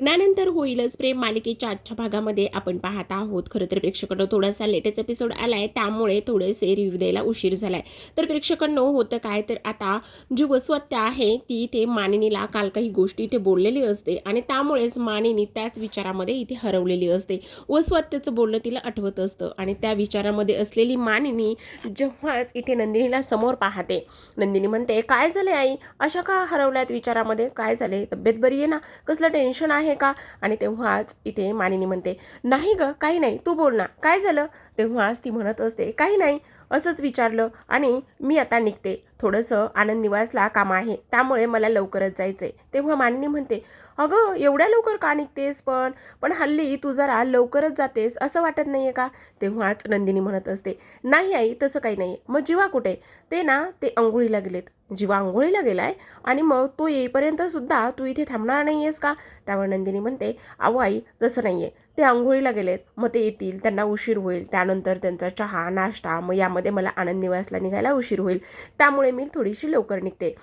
ज्ञानंतर होईलच प्रेम मालिकेच्या आजच्या भागामध्ये आपण पाहत आहोत. खरं तर प्रेक्षकांनो थोडासा लेटेस्ट एपिसोड आलाय त्यामुळे थोडेसे रिव्ह्यू द्यायला उशीर झालाय. तर प्रेक्षकांनो होतं काय? तर आता जी वसवत्या आहे ती इथे मानिनीला काल काही गोष्टी इथे बोललेली असते आणि त्यामुळेच मानिनी त्याच विचारामध्ये इथे हरवलेली असते. वसवत्याचं बोलणं तिला आठवत असतं आणि त्या विचारामध्ये असलेली मानिनी जेव्हाच इथे नंदिनीला समोर पाहते. नंदिनी म्हणते काय झाले आई? अशा का हरवल्यात विचारामध्ये? काय झाले तब्येत बरी आहे ना? कसलं टेन्शन आहे? का? आणि तेव्हाच इथे मानिनी म्हणते नाही ग काही नाही तू बोल ना काय झालं? तेव्हाच ती म्हणत असते काही नाही असंच विचारलं आणि मी आता निघते. थोडंसं आनंद निवासला काम आहे त्यामुळे मला लवकरच जायचं आहे तेव्हा मानिनी म्हणते अगं एवढ्या लवकर का निघतेस पण? पण हल्ली तू जरा लवकरच जातेस असं वाटत नाही आहे का? तेव्हाच नंदिनी म्हणत असते नाही आई तसं काही नाही मग जीवा कुठे? ते ना ते अंघोळीला गेलेत. जीवा आंघोळीला गेलाय आणि मग तो येईपर्यंत सुद्धा तू इथे थांबणार नाही आहेस का? त्यावर नंदिनी म्हणते अहो आई तसं नाही आहे ते आंघोळीला गेलेत. मग ते येतील त्यांना उशीर होईल. त्यानंतर त्यांचा चहा नाश्ता मग यामध्ये मला आनंद निवासला निघायला उशीर होईल. त्यामुळे मी थोडीशी लवकर निघते.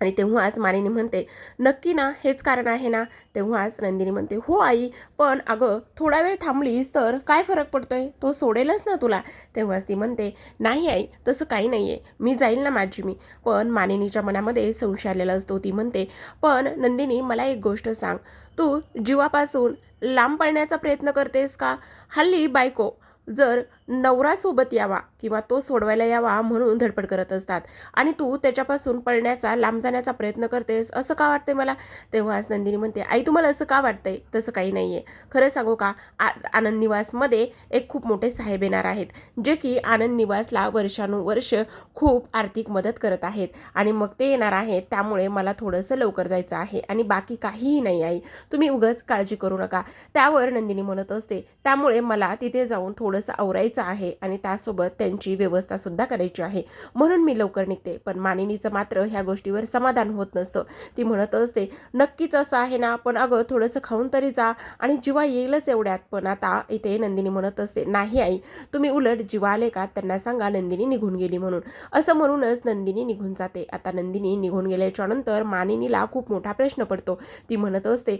आणि तेव्हाच मानिनी म्हणते नक्की ना हेच कारण आहे ना? तेव्हाच नंदिनी म्हणते हो आई पण अगं थोडा वेळ थांबलीस तर काय फरक पडतोय? तो सोडेलच ना तुला. तेव्हाच ती म्हणते नाही आई तसं काही नाही आहे मी जाईल ना माझी मी. पण मानिनीच्या मनामध्ये संशय आलेला असतो. ती म्हणते पण नंदिनी मला एक गोष्ट सांग. तू जीवापासून लांब पळण्याचा प्रयत्न करतेस का? हल्ली बायको जर नवरासोबत यावा किंवा तो सोडवायला यावा म्हणून धडपड करत असतात. आणि तू त्याच्यापासून पळण्याचा लांब जाण्याचा प्रयत्न करतेस असं का वाटतंय मला? तेव्हाच नंदिनी म्हणते आई तुम्हाला असं का वाटतंय? तसं काही नाही आहे खरं सांगू का? आज आनंद निवासमध्ये एक खूप मोठे साहेब येणार आहेत जे की आनंद निवासला वर्षानुवर्ष खूप आर्थिक मदत करत आहेत. आणि मग ते येणार आहेत त्यामुळे मला थोडंसं लवकर जायचं आहे. आणि बाकी काहीही नाही आई. तुम्ही उगाच काळजी करू नका. त्यावर नंदिनी म्हणत असते. त्यामुळे मला तिथे जाऊन थोडंसं आवरायचं आहे आणि त्यासोबत त्यांची व्यवस्था सुद्धा करायची आहे. म्हणून मी लवकर निघते. पण मानिनीचं मात्र ह्या गोष्टीवर समाधान होत नसतं. ती म्हणत असते नक्कीच असं आहे ना पण अगं थोडंसं खाऊन तरी जा आणि जीवा येईलच एवढ्यात. पण आता इथे नंदिनी म्हणत असते नाही आई तुम्ही उलट जीवा आले का? त्यांना सांगा नंदिनी निघून गेली म्हणून. असं म्हणूनच नंदिनी निघून जाते. आता नंदिनी निघून गेल्याच्यानंतर मानिनीला खूप मोठा प्रश्न पडतो. ती म्हणत असते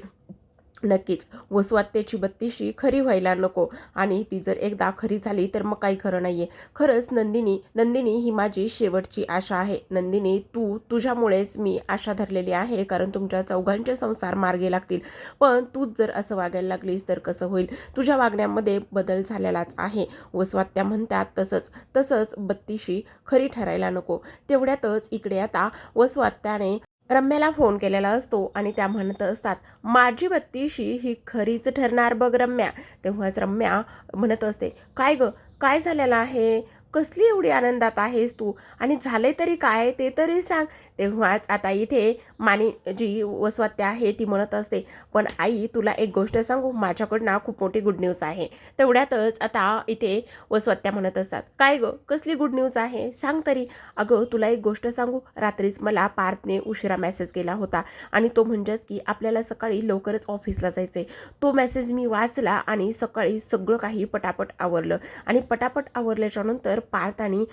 नक्कीच. वसुवात्याची बत्तीशी खरी व्हायला नको आणि ती जर एकदा खरी झाली तर मग काही खरं नाही आहे खरंच नंदिनी नंदिनी ही माझी शेवटची आशा आहे. नंदिनी तू तुझ्यामुळेच मी आशा धरलेली आहे कारण तुमच्या चौघांचे संसार मार्गे लागतील. पण तूच जर असं वागायला लागलीस तर कसं होईल? तुझ्या वागण्यामध्ये बदल झालेलाच आहे. वसवात्या म्हणतात तसंच. तसंच बत्तीशी खरी ठरायला नको. तेवढ्यातच इकडे आता वसवात्याने रम्याला फोन केलेला असतो आणि त्या म्हणत असतात माझी बत्तीशी ही खरीच ठरणार बघ रम्या. तेव्हाच रम्या म्हणत असते काय गं? काय झालेलं आहे? कसली एवढी आनंदात आहेस तू? आणि झाले तरी काय? ते तरी सांग. तेव्हाच आता इथे मानी जी वसवात्या आहे ती म्हणत असते पण आई तुला एक गोष्ट सांगू? माझ्याकडनं खूप मोठी गुड न्यूज आहे. तेवढ्यातच आता इथे वसवत्या म्हणत असतात काय गं? कसली गुड न्यूज आहे? सांग तरी. अगं तुला एक गोष्ट सांगू? रात्रीच मला पार्थने उशिरा मेसेज केला होता आणि तो म्हणजेच की आपल्याला सकाळी लवकरच ऑफिसला जायचं आहे तो मेसेज मी वाचला आणि सकाळी सगळं काही पटापट आवरलं आणि पटापट आवरल्याच्यानंतर तर पार्थ आणि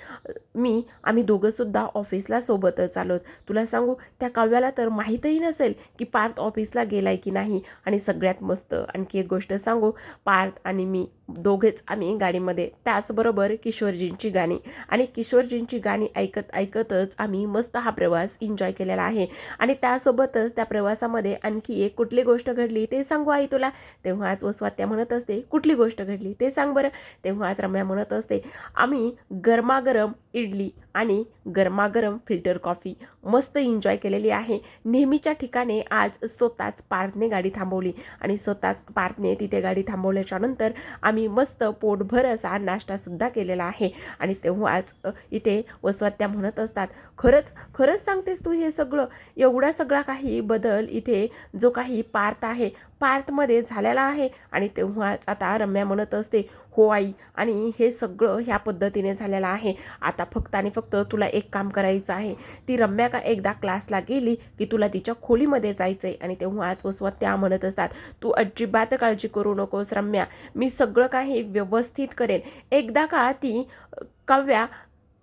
मी आम्ही दोघंसुद्धा ऑफिसला सोबतच आलोत. तुला सांगू त्या काव्याला तर माहीतही नसेल की पार्थ ऑफिसला गेलाय की नाही. आणि सगळ्यात मस्त आणखी एक गोष्ट सांगू पार्थ आणि मी दोघेच आम्ही गाडीमध्ये त्याचबरोबर किशोरजींची गाणी. आणि किशोरजींची गाणी ऐकत ऐकतच आम्ही मस्त हा प्रवास एन्जॉय केलेला आहे. आणि त्यासोबतच त्या प्रवासामध्ये आणखी एक कुठली गोष्ट घडली ते सांगू आई तुला. तेव्हाच वस्वात्या म्हणत असते कुठली गोष्ट घडली ते सांग बरं. तेव्हाच रम्या म्हणत असते आम्ही गरमागरम इडली आणि गरमागरम फिल्टर कॉफी. मस्त एन्जॉय केलेली आहे. नेहमीच्या ठिकाणी आज स्वतःच पार्थने गाडी थांबवली आणि स्वतःच पार्थने तिथे गाडी थांबवल्याच्या नंतर आम्ही मस्त पोटभर असा नाश्तासुद्धा केलेला आहे. आणि तेव्हाच आज इथे वसवत्या म्हणत असतात खरंच खरंच सांगतेस तू हे सगळं? एवढा सगळा काही बदल इथे जो काही पार्थ आहे पार्थमध्ये झालेला आहे. आणि तेव्हाच आता रम्या म्हणत असते हो आई आणि हे सगळं ह्या पद्धतीने झालेलं आहे. आता फक्त आणि फक्त तुला एक काम करायचं आहे. ती रम्या का एकदा क्लासला गेली की तुला तिच्या खोलीमध्ये जायचं आहे आणि तेव्हा तेव्हाच वसवत्या म्हणत असतात. तू अजिबात काळजी करू नकोस रम्या. मी सगळं काही व्यवस्थित करेन एकदा का ती काव्या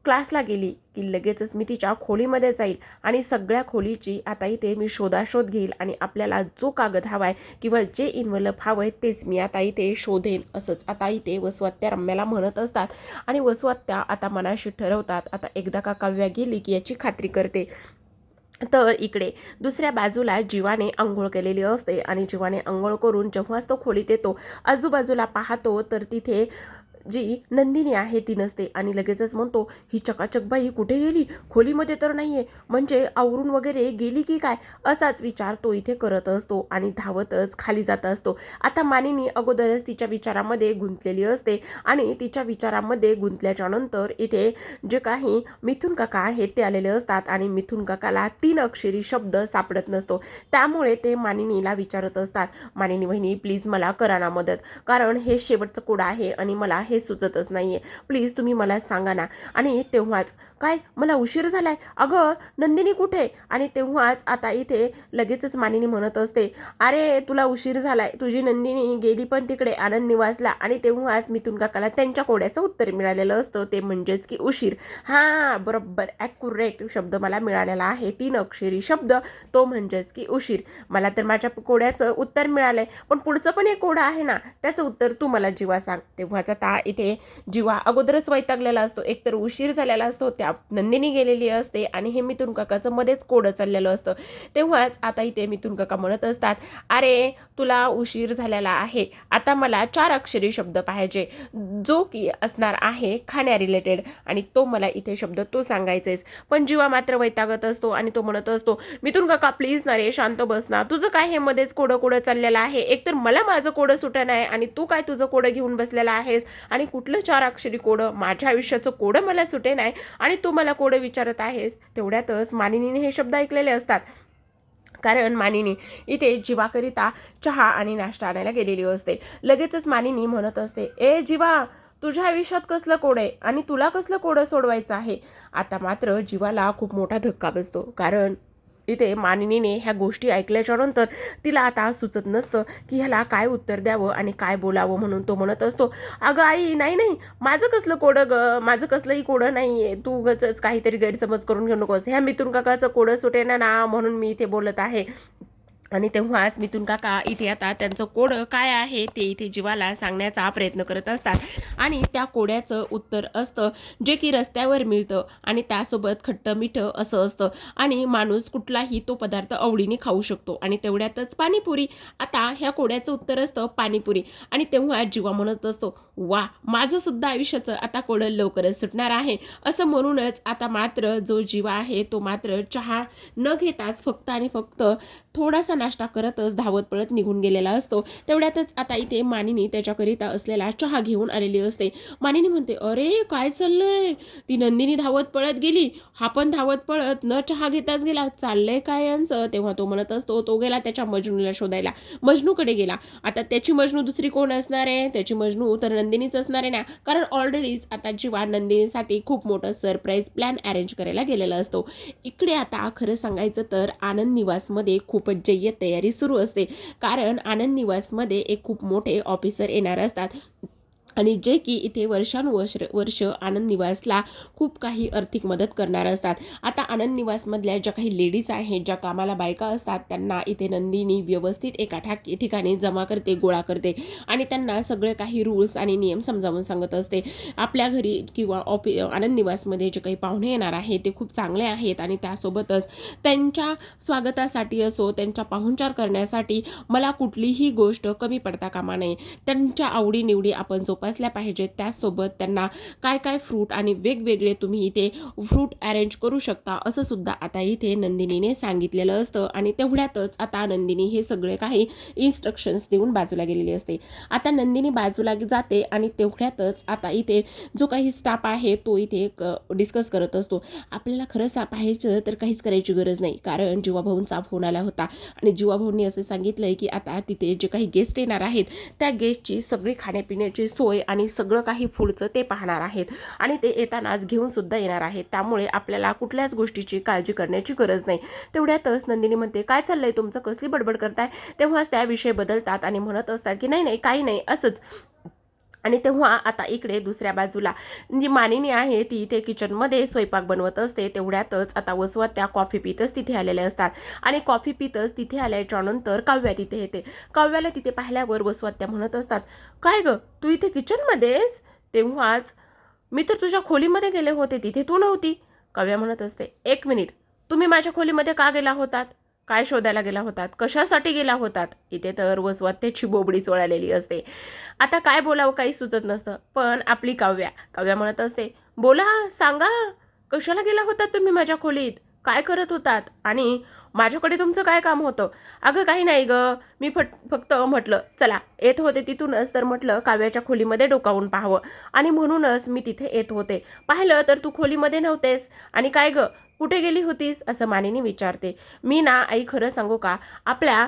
क्लासला गेली की लगेचच मी तिच्या खोलीमध्ये जाईल आणि सगळ्या खोलीची आता इथे मी शोधाशोध घेईल आणि आपल्याला जो कागद हवा आहे किंवा जे इन्व्हलप हवं आहे तेच मी आता इथे शोधेन असंच आता इथे वसवात्या रम्याला म्हणत असतात. आणि वसवात्या आता मनाशी ठरवतात आता एकदा का काव्या गेली की याची खात्री करते. तर इकडे दुसऱ्या बाजूला जीवाने आंघोळ केलेली असते आणि जीवाने आंघोळ करून जेव्हाच तो खोलीत येतो आजूबाजूला पाहतो तर तिथे जी नंदिनी आहे ती नसते. आणि लगेचच म्हणतो ही चकाचक बाई कुठे गेली? खोलीमध्ये तर नाही आहे म्हणजे आवरून वगैरे गेली की काय? असाच विचार तो इथे करत असतो आणि धावतच खाली जात असतो. आता मानिनी अगोदरच तिच्या विचारामध्ये गुंतलेली असते आणि तिच्या विचारामध्ये गुंतल्याच्या नंतर इथे जे काही मिथुन काका आहेत ते आलेले असतात आणि मिथुन काकाला तीन अक्षरी शब्द सापडत नसतो. त्यामुळे ते मानिनीला विचारत असतात मानिनी वहिनी प्लीज मला करा ना मदत. कारण हे शेवटचं कोड आहे आणि मला हे हे सुचतच नाहीये. प्लीज तुम्ही मला सांगा ना. आणि तेव्हाच काय? मला उशीर झालाय? अगं नंदिनी कुठे? आणि तेव्हाच आता इथे लगेचच मानिनी म्हणत असते अरे तुला उशीर झालाय. तुझी नंदिनी गेली पण तिकडे आनंद निवासला आणि तेव्हाच मिथून काकाला त्यांच्या कोड्याचं उत्तर मिळालेलं असतं. ते म्हणजेच की उशीर. हां बरोबर. ॲक्युरेट शब्द मला मिळालेला आहे. तीन अक्षरी शब्द. तो म्हणजेच की उशीर. मला तर माझ्या कोड्याचं उत्तर मिळालंय. पण पुढचं पण एक कोडं आहे ना. त्याचं उत्तर तू मला जीवा सांग. तेव्हाच आता इथे जीवा अगोदरच वैतागलेला असतो एकतर उशीर झालेला असतो त्या नंदिनी गेलेली असते आणि हे मिथुन काकाचं मध्येच कोडं चाललेलं असतं. तेव्हाच आता इथे मिथुन काका म्हणत असतात अरे तुला उशीर झालेला आहे. आता मला चार अक्षरी शब्द पाहिजे. जो की असणार आहे खाण्या रिलेटेड आणि तो मला इथे शब्द तो सांगायचेस. पण जीवा मात्र वैतागत असतो आणि तो म्हणत असतो मिथुन काका प्लीज ना रे शांत बस ना. तुझं काय हे मध्येच कोडं कोडं चाललेलं आहे? एकतर मला माझं कोडं सुटणं आहे आणि तू काय तुझं कोडं घेऊन बसलेला आहेस? आणि कुठलं चार अक्षरी कोडं? माझ्या आयुष्याचं कोडं मला सुटे नाही आणि तू मला कोडं विचारत आहेस? तेवढ्यातच मानिनीने हे शब्द ऐकलेले असतात. कारण मानिनी इथे जीवाकरिता चहा आणि नाश्ता आणायला गेलेली असते. लगेचच मानिनी म्हणत असते ए जीवा तुझ्या आयुष्यात कसलं कोड आहे आणि तुला कसलं कोडं सोडवायचं आहे? आता मात्र जीवाला खूप मोठा धक्का बसतो. कारण इथे मानिनीने ह्या गोष्टी ऐकल्याच्या नंतर तिला आता सुचत नसतं की ह्याला काय उत्तर द्यावं आणि काय बोलावं म्हणून तो म्हणत असतो अगं आई नाही नाही माझं कसलं कोडं ग माझं कसलंही कोडं नाही आहे तू गच काहीतरी गैरसमज करून घेऊ नकोस ह्या मिथून काकाचं कोडं सुटे ना ना म्हणून मी इथे बोलत आहे. आणि तेव्हाच मिथून काका इथे आता त्यांचं कोडं काय आहे ते इथे जीवाला सांगण्याचा प्रयत्न करत असतात. आणि त्या कोड्याचं उत्तर असतं जे की रस्त्यावर मिळतं आणि त्यासोबत खट्ट मिठं असं असतं. आणि माणूस कुठलाही तो पदार्थ आवडीने खाऊ शकतो आणि तेवढ्यातच पाणीपुरी. आता ह्या कोड्याचं उत्तर असतं पाणीपुरी. आणि तेव्हा जीवा म्हणत असतो वा माझं सुद्धा आयुष्याचं आता कोडं लवकरच सुटणार आहे. असं म्हणूनच आता मात्र जो जीवा आहे तो मात्र चहा न घेताच फक्त आणि फक्त थोडासा नाश्ता करतच धावत पळत निघून गेलेला असतो. तेवढ्यातच आता इथे मानिनी त्याच्याकरिता असलेला चहा घेऊन आलेली असते. मानिनी म्हणते अरे काय चाललंय? ती नंदिनी धावत पळत गेली. हा पण धावत पळत न चहा घेताच गेला. चाललंय काय यांचं? तेव्हा तो म्हणत असतो तो गेला त्याच्या मजनूला शोधायला. मजनूकडे गेला. आता त्याची मजनू दुसरी कोण असणार आहे? त्याची मजनू तर नंदिनीच असणार आहे ना? कारण ऑलरेडीच आता जीवा नंदिनीसाठी खूप मोठं सरप्राईज प्लॅन अरेंज करायला गेलेला असतो. इकडे आता खरं सांगायचं तर आनंद निवासमध्ये खूपच जय्यत तयारी सुरू असते. कारण आनंद निवासमध्ये एक खूप मोठे ऑफिसर येणार असतात. आणि जे की इथे वर्षानुवर्ष वर्ष आनंद निवासला खूप काही आर्थिक मदत करणार असतात. आता आनंद निवासमधल्या ज्या काही लेडीज आहेत ज्या कामाला बायका असतात त्यांना इथे नंदिनी व्यवस्थित एका ठाक ठिकाणी जमा करते गोळा करते आणि त्यांना सगळे काही रूल्स आणि नियम समजावून सांगत असते. आपल्या घरी किंवा ऑफि आनंद निवासमध्ये जे काही पाहुणे येणार आहेत ते खूप चांगले आहेत आणि त्यासोबतच त्यांच्या स्वागतासाठी असो त्यांच्या पाहुणचार करण्यासाठी मला कुठलीही गोष्ट कमी पडता कामा नये. त्यांच्या आवडीनिवडी आपण जो तपासल्या पाहिजेत. त्याचसोबत त्यांना काय काय फ्रूट आणि वेगवेगळे तुम्ही इथे फ्रूट अरेंज करू शकता असं सुद्धा आता इथे नंदिनीने सांगितलेलं असतं. आणि तेवढ्यातच आता नंदिनी हे सगळे काही इन्स्ट्रक्शन्स देऊन बाजूला गेलेली असते. आता नंदिनी बाजूला जाते आणि तेवढ्यातच आता इथे जो काही स्टाफ आहे तो इथे डिस्कस करत असतो. आपल्याला खरं सा पाहायचं तर काहीच करायची गरज नाही. कारण जीवाभाऊंचा फोन आला होता. आणि जीवाभाऊंनी असं आहे की आता तिथे जे काही गेस्ट येणार आहेत त्या गेस्टची सगळी खाण्यापिण्याची सोय आणि सगळं काही पुढचं ते पाहणार आहेत. आणि ते येतानाच घेऊन सुद्धा येणार आहेत. त्यामुळे आपल्याला कुठल्याच गोष्टीची काळजी करण्याची गरज नाही. तेवढ्यातच नंदिनी म्हणते काय चाललंय तुमचं? कसली बडबड करताय? तेव्हाच त्या विषय बदलतात आणि म्हणत असतात की नाही नाही काही नाही असंच. आणि तेव्हा आता इकडे दुसऱ्या बाजूला जी मानिनी आहे ती इथे किचनमध्ये स्वयंपाक बनवत असते. तेवढ्यातच आता वसवत त्या कॉफी पितच तिथे आलेल्या असतात. आणि कॉफी पितच तिथे आल्याच्यानंतर काव्या तिथे येते. काव्याला तिथे पाहिल्यावर वसवात्या म्हणत असतात काय गं तू इथे किचनमध्येस? तेव्हाच मी तर तुझ्या खोलीमध्ये गेले होते तिथे तू नव्हती. काव्या म्हणत असते एक मिनिट तुम्ही माझ्या खोलीमध्ये का गेला होतात? काय शोधायला गेला होतात? कशासाठी गेला होतात? इथे तर वसवात्याची बोबडी चोळालेली असते. आता काय बोलावं काही सुचत नसतं. पण आपली काव्या काव्या म्हणत असते बोला सांगा कशाला गेला होतात तुम्ही माझ्या खोलीत? काय करत होतात? आणि माझ्याकडे तुमचं काय काम होतं? अगं काही नाही ग. मी फट फक्त म्हटलं चला येत होते तिथूनच तर म्हटलं काव्याच्या खोलीमध्ये डोकावून पाहावं. आणि म्हणूनच मी तिथे येत होते. पाहिलं तर तू खोलीमध्ये नव्हतेस. आणि काय ग? कुठे गेली होतीस असं मानिनी विचारते. मी ना आई खरं सांगू का? आपल्या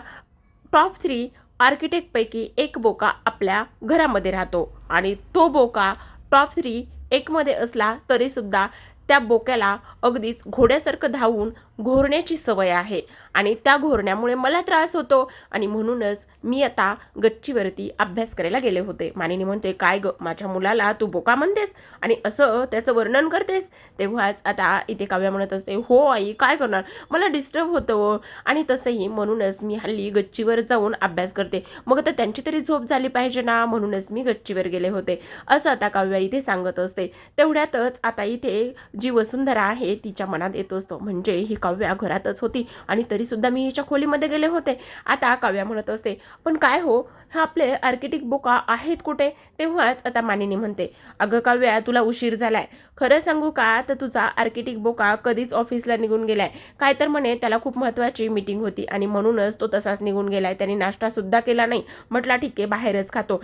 टॉप थ्री आर्किटेक्टपैकी एक बोका आपल्या घरामध्ये राहतो. आणि तो बोका टॉप थ्री एकमध्ये असला तरीसुद्धा त्या बोक्याला अगदीच घोड्यासारखं धावून घोरण्याची सवय आहे. आणि त्या घोरण्यामुळे मला त्रास होतो. आणि म्हणूनच मी आता गच्चीवरती अभ्यास करायला गेले होते. मानिनी म्हणते काय ग माझ्या मुलाला तू बोका म्हणतेस? आणि असं त्याचं वर्णन करतेस? तेव्हाच आता इथे काव्या म्हणत असते हो आई काय करणार? मला डिस्टर्ब होतं आणि तसंही म्हणूनच मी हल्ली गच्चीवर जाऊन अभ्यास करते. मग तर त्यांची तरी झोप झाली पाहिजे ना? म्हणूनच मी गच्चीवर गेले होते. असं आता काव्या इथे सांगत असते. तेवढ्यातच आता इथे जी वसुंधरा आहे तिच्या मनात येत असतो. म्हणजे ही काव्या घरातच होती आणि तरीसुद्धा मी हिच्या खोलीमध्ये गेले होते. आता काव्या म्हणत असते पण काय हो? हा आपले आर्किटिक बोका आहेत कुठे? तेव्हाच आता मानिनी म्हणते अगं काव्या तुला उशीर झालाय. खरं सांगू का? तर तुझा आर्किटिक बोका कधीच ऑफिसला निघून गेलाय. काय तर म्हणे त्याला खूप महत्त्वाची मीटिंग होती आणि म्हणूनच तो तसाच निघून गेलाय. त्याने नाश्तासुद्धा केला नाही. म्हटला ठीक आहे बाहेरच खातो.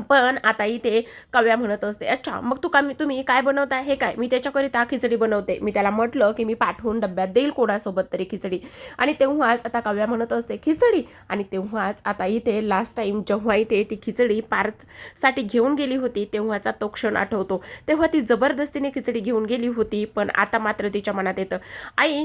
पण आता इथे काव्या म्हणत असते अच्छा मग तू का तुम्ही काय बनवताय? हे काय? मी त्याच्याकरिता खिचडी बनवते. मी त्याला म्हटलं की मी पाठवून डब्यात देईल कोणासोबत तरी खिचडी. आणि तेव्हाच आता काव्या म्हणत असते खिचडी? आणि तेव्हाच आता इथे लास्ट टाईम जेव्हा इथे ती खिचडी पार्थसाठी घेऊन गेली होती तेव्हाचा तो क्षण आठवतो. तेव्हा ती जबरदस्तीने खिचडी घेऊन गेली होती पण आता मात्र तिच्या मनात येतं आई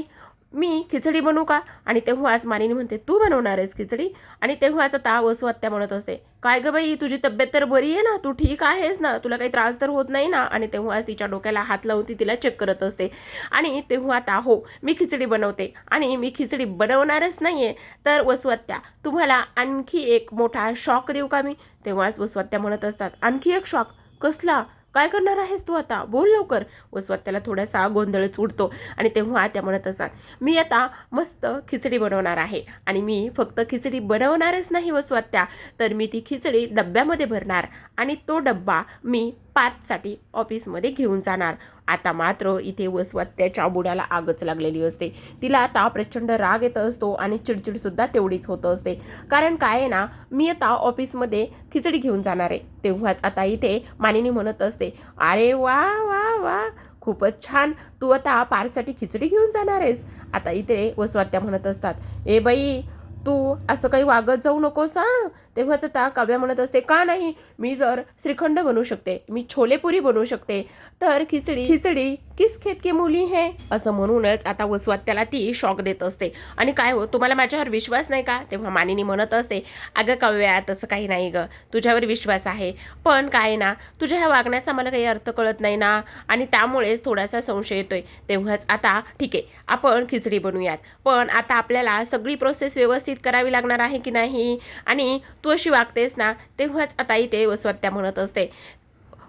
मी खिचडी बनवू का? आणि तेव्हाच मानीने म्हणते तू बनवणार आहेस खिचडी? आणि तेव्हाच आता वसुहत्या म्हणत असते काय गं बाई तुझी तब्येत तर बरी आहे ना? तू ठीक आहेस ना? तुला काही त्रास तर होत नाही ना? आणि तेव्हाच तिच्या डोक्याला हात लावून ती तिला चेक करत असते. आणि तेव्हा आता हो मी खिचडी बनवते. आणि मी खिचडी बनवणारच नाही आहे तर वसवत्या तुम्हाला आणखी एक मोठा शॉक देऊ का मी? तेव्हाच वसवत्या म्हणत असतात आणखी एक शॉक कसला? काय करणार आहेस तू आता? बोल लवकर. वसवात त्याला थोडासा गोंधळच उडतो आणि तेव्हा त्या म्हणत असतात मी आता मस्त खिचडी बनवणार आहे आणि मी फक्त खिचडी बनवणारच नाही वसवात्या तर मी ती खिचडी डब्यामध्ये भरणार आणि तो डब्बा मी पार्थसाठी ऑफिसमध्ये घेऊन जाणार. आता मात्र इथे वसवात्याच्या बुड्याला आगच लागलेली असते. तिला आता प्रचंड राग येत असतो आणि चिडचिडसुद्धा तेवढीच होत असते. कारण काय आहे ना मी आता ऑफिसमध्ये खिचडी घेऊन जाणार आहे. तेव्हाच आता इथे मानिनी म्हणत असते अरे वा वा वा खूपच छान. तू आता पारसाठी खिचडी घेऊन जाणार आहेस. आता इथे वसवात्या म्हणत असतात ए बाई तू असं काही वागत जाऊ नकोस हां? तेव्हाच आता काव्या म्हणत असते का नाही? मी जर श्रीखंड बनवू शकते मी छोलेपुरी बनवू शकते तर खिचडी खिचडी किस खेत की मुली हे? असं म्हणूनच आता वसवात त्याला ती शॉक देत असते. आणि काय हो तुम्हाला माझ्यावर विश्वास नाही का? तेव्हा मानिनी म्हणत असते अगं काव्या तसं काही नाही ग तुझ्यावर विश्वास आहे. पण काय ना तुझ्या ह्या वागण्याचा मला काही अर्थ कळत नाही ना? आणि त्यामुळेच थोडासा संशय येतोय. तेव्हाच आता ठीक आहे आपण खिचडी बनवूयात पण आता आपल्याला सगळी प्रोसेस व्यवस्थित करावी लागणार आहे की नाही? आणि तू अशी वागतेस ना तेव्हाच आता इथे वसवत्या म्हणत असते.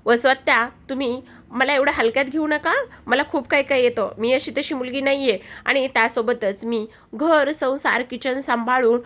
वसवत्या तुम्ही मला एवढं हलक्यात घेऊ नका. मला खूप काही काही येतं. मी अशी तशी मुलगी नाही आहे आणि त्यासोबतच मी घर संसार किचन सांभाळून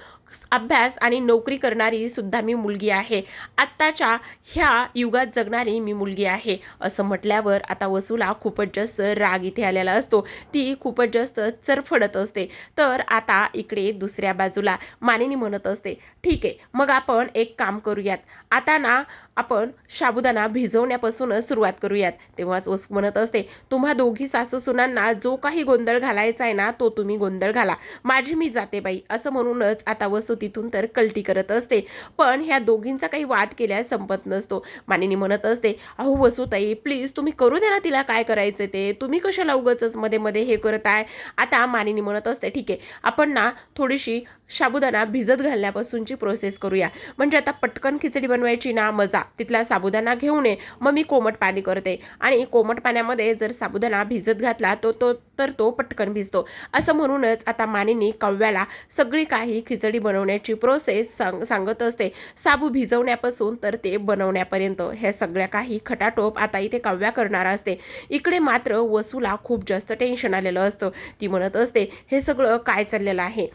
अभ्यास आणि नोकरी करणारी सुद्धा मी मुलगी आहे. आत्ताच्या ह्या युगात जगणारी मी मुलगी आहे असं म्हटल्यावर आता वसूला खूपच जास्त राग इथे आलेला असतो. ती खूपच जास्त चरफडत असते. तर आता इकडे दुसऱ्या बाजूला मानिनी म्हणत असते ठीक आहे मग आपण एक काम करूयात. आता ना आपण साबुदाणा भिजवण्यापासूनच सुरुवात करूयात. तेव्हाच वसू म्हणत असते तुम्हा दोघी सासू सुनांना जो काही गोंधळ घालायचा आहे ना तो तुम्ही गोंधळ घाला. माझी मी जाते बाई. असं म्हणूनच आता वसू वसू तिथून तर कल्टी करत असते. पण ह्या दोघींचा काही वाद केल्यास संपत नसतो. मानिनी म्हणत असते अहो वसुताई प्लीज तुम्ही करू द्या ना तिला काय करायचं ते. तुम्ही कशाला उगच मध्ये मध्ये हे करत आहे? आता मानिनी म्हणत असते ठीक आहे आपण ना थोडीशी साबुदाणा भिजत घालण्यापासूनची प्रोसेस करूया. म्हणजे आता पटकन खिचडी बनवायची ना मजा. तिथला साबुदाणा घेऊन ये. मग मी कोमट पाणी करते. आणि कोमट पाण्यामध्ये जर साबुदाणा भिजत घातला तो तो तर तो पटकन भिजतो. असं म्हणूनच आता मानिनी कव्याला सगळी काही खिचडी बनवण्याची प्रोसेस सांग सांगत असते. साबू भिजवण्यापासून तर ते बनवण्यापर्यंत. ह्या सगळ्या काही खटाटोप आता इथे कव्या करणार असते. इकडे मात्र वसूला खूप जास्त टेन्शन आलेलं असतं. ती म्हणत असते हे सगळं काय चाललेलं आहे?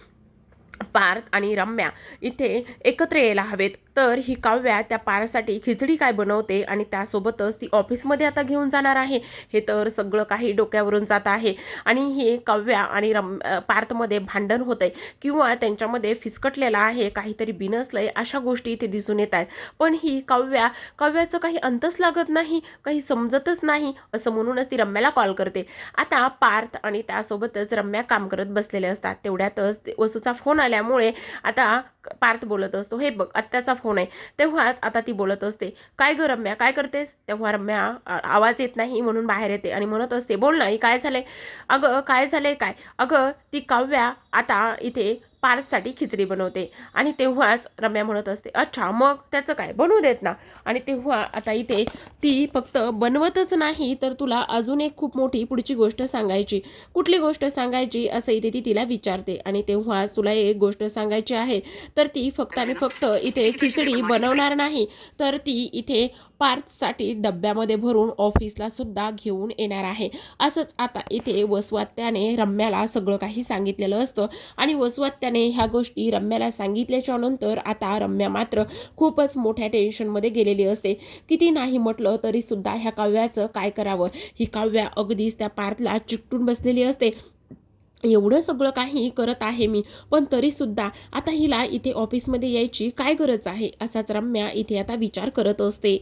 पार्थ आणि रम्या इथे एकत्र यायला हवेत. तर ही काव्या त्या पारासाठी खिचडी काय बनवते आणि त्यासोबतच ती ऑफिसमध्ये आता घेऊन जाणार आहे. हे तर सगळं काही डोक्यावरून जात आहे. आणि ही काव्या आणि रम पार्थमध्ये भांडण होत आहे किंवा त्यांच्यामध्ये फिसकटलेलं आहे काहीतरी बिनसलंय अशा गोष्टी इथे दिसून येत आहेत. पण ही काव्या काव्याचं काही अंतच लागत नाही काही समजतच नाही असं म्हणूनच ती रम्याला कॉल करते. आता पार्थ आणि त्यासोबतच रम्या काम करत बसलेले असतात. तेवढ्यातच ते- वसूचा फोन आल्यामुळे आता पार्थ बोलत असतो हे बघ आत्याचा फोन आहे. तेव्हाच आता ती बोलत असते काय ग रम्या काय करतेस? तेव्हा रम्या आवाज येत नाही म्हणून बाहेर येते आणि म्हणत असते बोल नाही काय झालंय? अगं काय झालंय काय? अगं ती काव्या आता इथे पार्थसाठी खिचडी बनवते. आणि तेव्हाच रम्या म्हणत असते अच्छा मग त्याचं काय? बनवू देत ना. आणि तेव्हा आता इथे ती फक्त बनवतच नाही तर तुला अजून एक खूप मोठी पुढची गोष्ट सांगायची. कुठली गोष्ट सांगायची? असं इथे ती तिला विचारते. आणि तेव्हाच तुला एक गोष्ट सांगायची आहे. तर ती फक्त आणि फक्त इथे खिचडी बनवणार नाही. तर ती इथे पार्थसाठी डब्यामध्ये भरून ऑफिसला सुद्धा घेऊन येणार आहे. असंच आता इथे वसवात्याने रम्याला सगळं काही सांगितलेलं असतं. आणि वसवात्याने ह्या गोष्टी रम्याला सांगितल्याच्या नंतर आता रम्या मात्र खूपच मोठ्या टेन्शनमध्ये गेलेली असते. किती नाही म्हटलं तरी सुद्धा ह्या काव्याचं काय करावं? ही काव्या अगदीच त्या पार्थला चिकटून बसलेली असते. एवढं सगळं काही करत आहे मी पण तरीसुद्धा आता हिला इथे ऑफिसमध्ये यायची काय गरज आहे? असाच रम्या इथे आता विचार करत असते.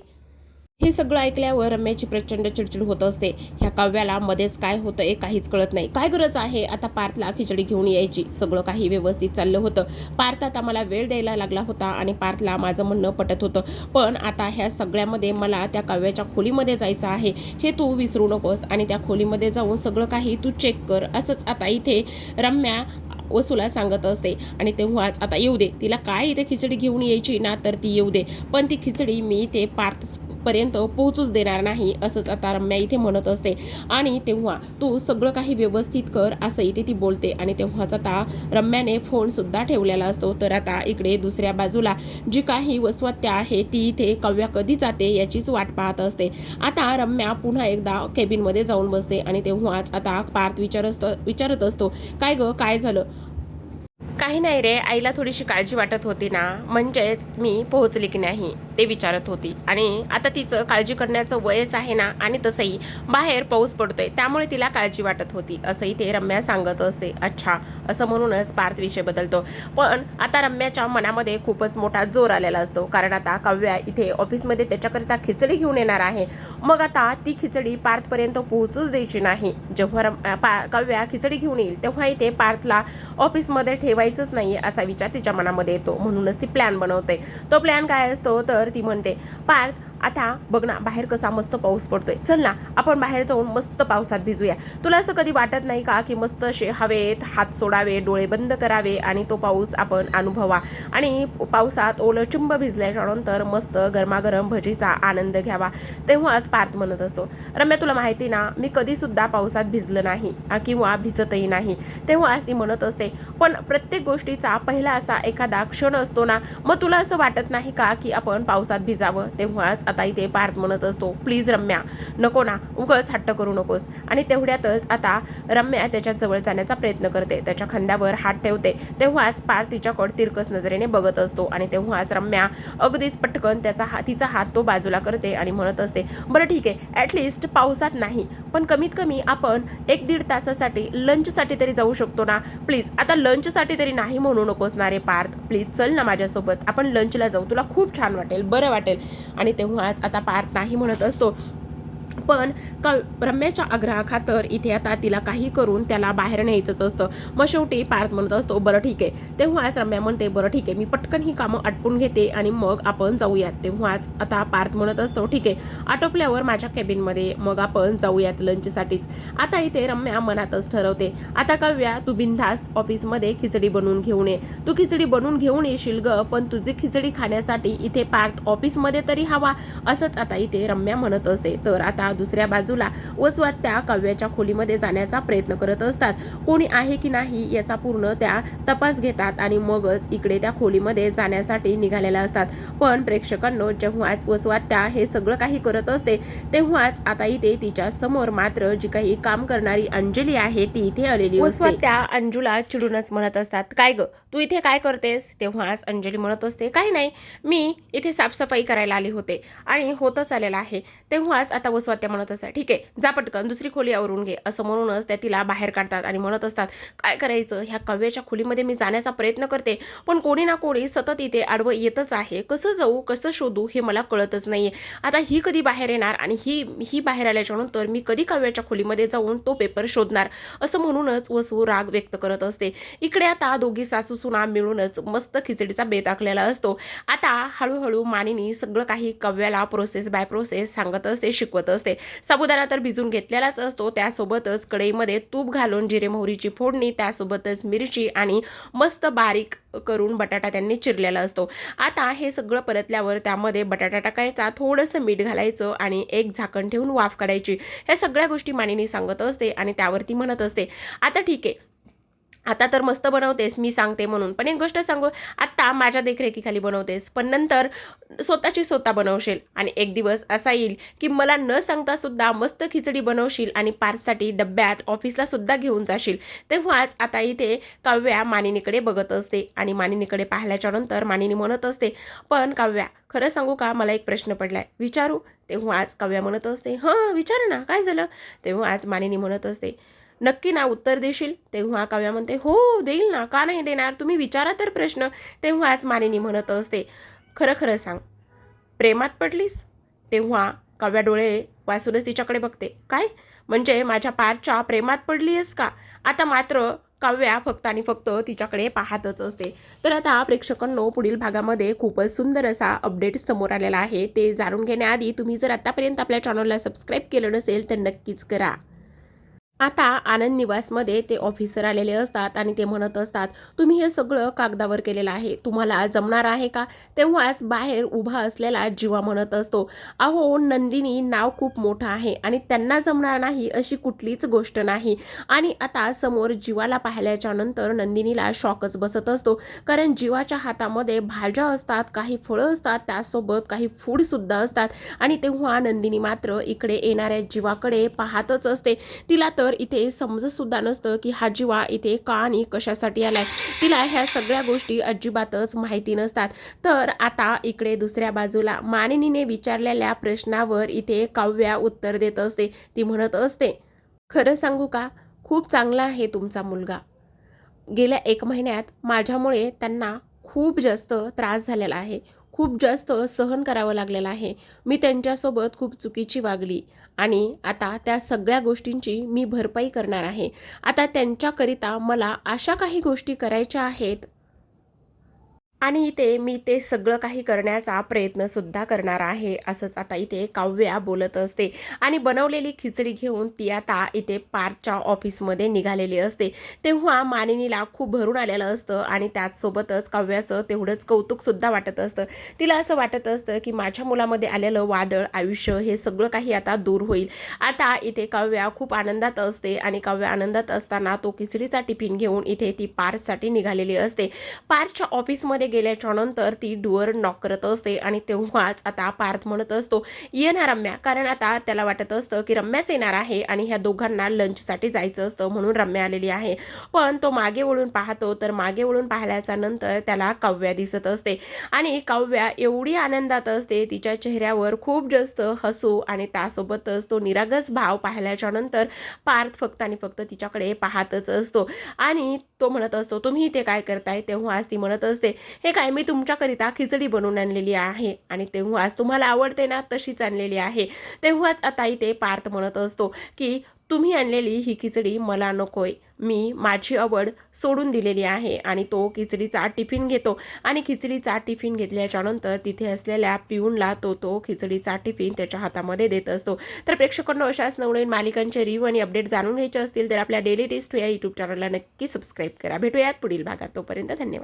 हे सगळं ऐकल्यावर रम्याची प्रचंड चिडचिड होत असते. ह्या काव्याला मध्येच काय होतंय काहीच कळत नाही. काय गरज आहे आता पार्थला खिचडी घेऊन यायची? सगळं काही व्यवस्थित चाललं होतं. पार्थ आता मला वेळ द्यायला लागला होता आणि पार्थला माझं म्हणणं पटत होतं. पण आता ह्या सगळ्यामध्ये मला त्या काव्याच्या खोलीमध्ये जायचं आहे. हे तू विसरू नकोस आणि त्या खोलीमध्ये जाऊन सगळं काही तू चेक कर. असंच आता इथे रम्या वसूला सांगत असते. आणि तेव्हाच आता येऊ दे. तिला काय इथे खिचडी घेऊन यायची ना तर ती येऊ दे. पण ती खिचडी मी ते पार्थ पर्यंत पोहोचूच देणार नाही असंच आता रम्या इथे म्हणत असते. आणि तेव्हा तू सगळं काही व्यवस्थित कर असं इथे ती बोलते. आणि तेव्हाच आता रम्याने फोन सुद्धा ठेवलेला असतो. तर आता इकडे दुसऱ्या बाजूला जी काही वसवत्या आहे ती इथे कव्या कधी जाते याचीच वाट पाहत असते. आता रम्या पुन्हा एकदा केबिनमध्ये जाऊन बसते. आणि तेव्हाच आता पार्थ विचार विचारत असतो काय गं काय झालं? काही नाही रे आईला थोडीशी काळजी वाटत होती ना. म्हणजेच मी पोहोचले की नाही ते विचारत होती. आणि आता तिचं काळजी करण्याचं वयच आहे ना आणि तसंही बाहेर पाऊस पडतोय त्यामुळे तिला काळजी वाटत होती असंही ते रम्या सांगत असते. अच्छा असं म्हणूनच पार्थ विषय बदलतो. पण आता रम्याच्या मनामध्ये खूपच मोठा जोर आलेला असतो कारण आता काव्या इथे ऑफिसमध्ये त्याच्याकरिता खिचडी घेऊन येणार आहे. मग आता ती खिचडी पार्थपर्यंत पोहोचूच द्यायची नाही. जेव्हा रम पा काव्या खिचडी घेऊन येईल तेव्हा इथे पार्थला ऑफिसमध्ये ठेवायचंच नाही असा विचार तिच्या मनामध्ये येतो. म्हणूनच ती प्लॅन बनवते. तो प्लॅन काय असतो? तर ती म्हणते पार्थ आता बघ ना बाहेर कसा मस्त पाऊस पडतोय. चल ना आपण बाहेर जाऊन मस्त पावसात भिजूया. तुला असं कधी वाटत नाही का की मस्त असे हवेत हात सोडावे डोळे बंद करावे आणि तो पाऊस आपण अनुभवा? आणि पावसात ओलं चुंब भिजल्याच्यानंतर मस्त गरमागरम भजीचा आनंद घ्यावा. तेव्हाच पार्थ म्हणत असतो रम्या तुला माहिती ना मी कधीसुद्धा पावसात भिजलं नाही किंवा भिजतही नाही. तेव्हाच ती म्हणत असते पण प्रत्येक गोष्टीचा पहिला असा एखादा क्षण असतो ना मग तुला असं वाटत नाही का की आपण पावसात भिजावं? तेव्हाच आता इथे पार्थ म्हणत असतो प्लीज रम्या नको ना उगच हट्ट करू नकोस. आणि तेवढ्यातच आता रम्या त्याच्याजवळ जाण्याचा प्रयत्न करते. त्याच्या खांद्यावर हात ठेवते. तेव्हाच पार्थ तिच्याकड तिरकस नजरेने बघत असतो आणि तेव्हाच रम्या अगदीच पटकन त्याचा हा तिचा हात तो बाजूला करते आणि म्हणत असते बरं ठीक आहे ॲटलिस्ट पावसात नाही पण कमीत कमी आपण एक दीड तासासाठी लंचसाठी तरी जाऊ शकतो ना? प्लीज आता लंचसाठी तरी नाही म्हणू नकोस ना रे पार्थ. प्लीज चल ना माझ्यासोबत. आपण लंचला जाऊ. तुला खूप छान वाटेल बरं वाटेल. आणि तेव्हा तेव्हाच आता पार्थ नाही म्हणत असतो. पण क रम्याच्या आग्रहाखातर इथे आता तिला काही करून त्याला बाहेर न्यायचंच असतं. मग शेवटी पार्थ म्हणत असतो बरं ठीक आहे. तेव्हाच रम्या म्हणते बरं ठीक आहे मी पटकन ही कामं आटपून घेते आणि मग आपण जाऊयात. तेव्हाच आता पार्थ म्हणत असतो ठीक आहे आटोपल्यावर माझ्या कॅबिनमध्ये मग आपण जाऊयात लंचसाठीच आता इथे रम्या मनातच ठरवते आता काव्या तू बिनधास्त ऑफिसमध्ये खिचडी बनवून घेऊन ये. तू खिचडी बनवून घेऊन येशील ग पण तुझी खिचडी खाण्यासाठी इथे पार्थ ऑफिसमध्ये तरी हवा. असंच आता इथे रम्या म्हणत असते. तर आता दुसऱ्या बाजूला व त्या काव्याच्या खोलीमध्ये जाण्याचा प्रयत्न करत असतात. कोणी आहे की नाही याचा पूर्ण त्या तपास घेतात आणि मगच इकडे त्या खोलीमध्ये जाण्यासाठी निघालेल्या असतात. पण प्रेक्षकांनो जेव्हाच वसवात्या हे सगळं काही करत असते तेव्हाच आता इथे तिच्या समोर मात्र जी काही काम करणारी अंजली आहे ती इथे आलेली वसवात्या अंजूला चिडूनच म्हणत असतात काय ग तू इथे काय करतेस? तेव्हाच अंजली म्हणत असते काही नाही मी इथे साफसफाई करायला आले होते आणि होतच आलेलं आहे. तेव्हाच आता वसवा त्या म्हणत असतात. ठीक आहे जा पटकन दुसरी खोली आवरून घे असं म्हणूनच त्या तिला बाहेर काढतात आणि म्हणत असतात काय करायचं? ह्या कव्याच्या खोलीमध्ये मी जाण्याचा प्रयत्न करते पण कोणी ना कोणी सतत इथे आडवं येतच आहे. कसं जाऊ कसं शोधू हे मला कळतच नाही आता ही कधी बाहेर येणार आणि ही ही बाहेर आल्याच्यानंतर मी कधी कव्याच्या खोलीमध्ये जाऊन तो पेपर शोधणार? असं म्हणूनच वसू राग व्यक्त करत असते. इकडे आता दोघी सासू सुना मिळूनच मस्त खिचडीचा बेत आखलेला असतो. आता हळूहळू मानिनी सगळं काही कव्याला प्रोसेस बाय प्रोसेस सांगत असते शिकवत असते. साबुदाणा तर भिजून घेतलेलाच असतो. त्यासोबतच कढईमध्ये तूप घालून जिरे मोहरीची फोडणी त्यासोबतच मिरची आणि मस्त बारीक करून बटाटा त्यांनी चिरलेला असतो. आता हे सगळं परतल्यावर त्यामध्ये बटाटा टाकायचा थोडंसं मीठ घालायचं आणि एक झाकण ठेवून वाफ काढायची. ह्या सगळ्या गोष्टी मानिनी सांगत असते आणि त्यावरती म्हणत असते. आता ठीक आहे. आता तर मस्त बनवतेस मी सांगते म्हणून. पण एक गोष्ट सांगू आत्ता माझ्या देखरेखीखाली बनवतेस पण नंतर स्वतःची स्वतः बनवशील आणि एक दिवस असा येईल की मला न सांगता सुद्धा मस्त खिचडी बनवशील आणि पार्ससाठी डब्यात ऑफिसला सुद्धा घेऊन जाशील. तेव्हाच आता इथे काव्या मानिनीकडे बघत असते आणि मानिनीकडे पाहिल्याच्या नंतर मानिनी म्हणत असते पण काव्या खरं सांगू का? मला एक प्रश्न पडलाय. विचारू? तेव्हा आज काव्या म्हणत असते हां विचार ना काय झालं? तेव्हा आज मानिनी म्हणत असते नक्की ना उत्तर देशील? तेव्हा काव्या म्हणते हो देईल ना का नाही देणार? तुम्ही विचारा तर प्रश्न. तेव्हा आज मानिनी म्हणत असते खरं खरं सांग प्रेमात पडलीस? तेव्हा काव्या डोळे वाचूनच तिच्याकडे बघते काय? म्हणजे माझ्या पारच्या प्रेमात पडली आहेस का? आता मात्र काव्या फक्त आणि फक्त तिच्याकडे पाहतच असते. तर आता प्रेक्षकांनो पुढील भागामध्ये खूपच सुंदर असा अपडेट समोर आलेला आहे. ते जाणून घेण्याआधी तुम्ही जर आतापर्यंत आपल्या चॅनलला सबस्क्राईब केलं नसेल तर नक्कीच करा. आता आनंद निवासमध्ये ते ऑफिसर आलेले असतात आणि ते म्हणत असतात तुम्ही हे सगळं कागदावर केलेलं आहे. तुम्हाला जमणार आहे का? तेव्हाच बाहेर उभा असलेला जीवा म्हणत असतो अहो नंदिनी नाव खूप मोठं आहे आणि त्यांना जमणार नाही अशी कुठलीच गोष्ट नाही. आणि आता समोर जीवाला पाहिल्याच्या नंतर नंदिनीला शॉकच बसत असतो कारण जीवाच्या हातामध्ये भाज्या असतात काही फळं असतात त्यासोबत काही फूडसुद्धा असतात. आणि तेव्हा नंदिनी मात्र इकडे येणाऱ्या जीवाकडे पाहतच असते. तिला तर तर इथे समजतसुद्धा नसतं की हा जीवा इथे का आणि कशासाठी आलाय. तिला ह्या सगळ्या गोष्टी अजिबातच माहिती नसतात. तर आता इकडे दुसऱ्या बाजूला मानिनीने विचारलेल्या प्रश्नावर इथे काव्या उत्तर देत असते. ती म्हणत असते खरं सांगू का? खूप चांगला आहे तुमचा मुलगा. गेल्या एक महिन्यात माझ्यामुळे त्यांना खूप जास्त त्रास झालेला आहे. खूप जास्त सहन करावं लागलेलं आहे. मी त्यांच्यासोबत खूप चुकीची वागली. आणि आता त्या सगळ्या गोष्टींची मी भरपाई करणार आहे. आता त्यांच्याकरिता मला अशा काही गोष्टी करायच्या आहेत आणि इथे मी ते सगळं काही करण्याचा प्रयत्नसुद्धा करणार आहे असंच आता इथे काव्या बोलत असते. आणि बनवलेली खिचडी घेऊन ती आता इथे पार्कच्या ऑफिसमध्ये निघालेली असते. तेव्हा मानिनीला खूप भरून आलेलं असतं आणि त्याचसोबतच काव्याचं तेवढंच कौतुकसुद्धा वाटत असतं. तिला असं वाटत असतं की माझ्या मुलामध्ये आलेलं वादळ आयुष्य हे सगळं काही आता दूर होईल. आता इथे काव्या खूप आनंदात असते आणि काव्या आनंदात असताना तो खिचडीचा टिफिन घेऊन इथे ती पार्कसाठी निघालेली असते. पार्कच्या ऑफिसमध्ये गेल्याच्यानंतर ती डुअर नॉक करत असते आणि तेव्हाच आता पार्थ म्हणत असतो ये ना रम्या. कारण आता त्याला वाटत असतं की रम्याच येणार आहे आणि ह्या दोघांना लंचसाठी जायचं असतं म्हणून रम्या आलेली आहे. पण तो मागे वळून पाहतो तर मागे वळून पाहिल्याच्या नंतर त्याला काव्या दिसत असते. आणि काव्या एवढी आनंदात असते तिच्या चेहऱ्यावर खूप जास्त हसू आणि त्यासोबतच तो निरागस भाव पाहिल्याच्या नंतर पार्थ फक्त आणि फक्त तिच्याकडे पाहतच असतो. आणि तो म्हणत असतो तुम्ही इथे काय करताय? तेव्हाच ती म्हणत असते हे काय मी तुमच्याकरिता खिचडी बनवून आणलेली आहे आणि तेव्हाच तुम्हाला आवडते ना तशीच आणलेली आहे. तेव्हाच आता इथे पार्थ म्हणत असतो की तुम्ही आणलेली ही खिचडी मला नकोय. मी माझी आवड सोडून दिलेली आहे आणि तो खिचडीचा टिफिन घेतो. आणि खिचडीचा टिफिन घेतल्याच्यानंतर तिथे असलेल्या पिऊनला तो तो खिचडीचा टिफिन त्याच्या हातामध्ये देत असतो. तर प्रेक्षकांना अशाच नवनवीन मालिकांचे रिव्ह आणि अपडेट जाणून घ्यायचे असतील तर आपल्या डेली टेस्ट या यूट्यूब चॅनलला नक्की सबस्क्राईब करा. भेटूयात पुढील भागात. तोपर्यंत धन्यवाद.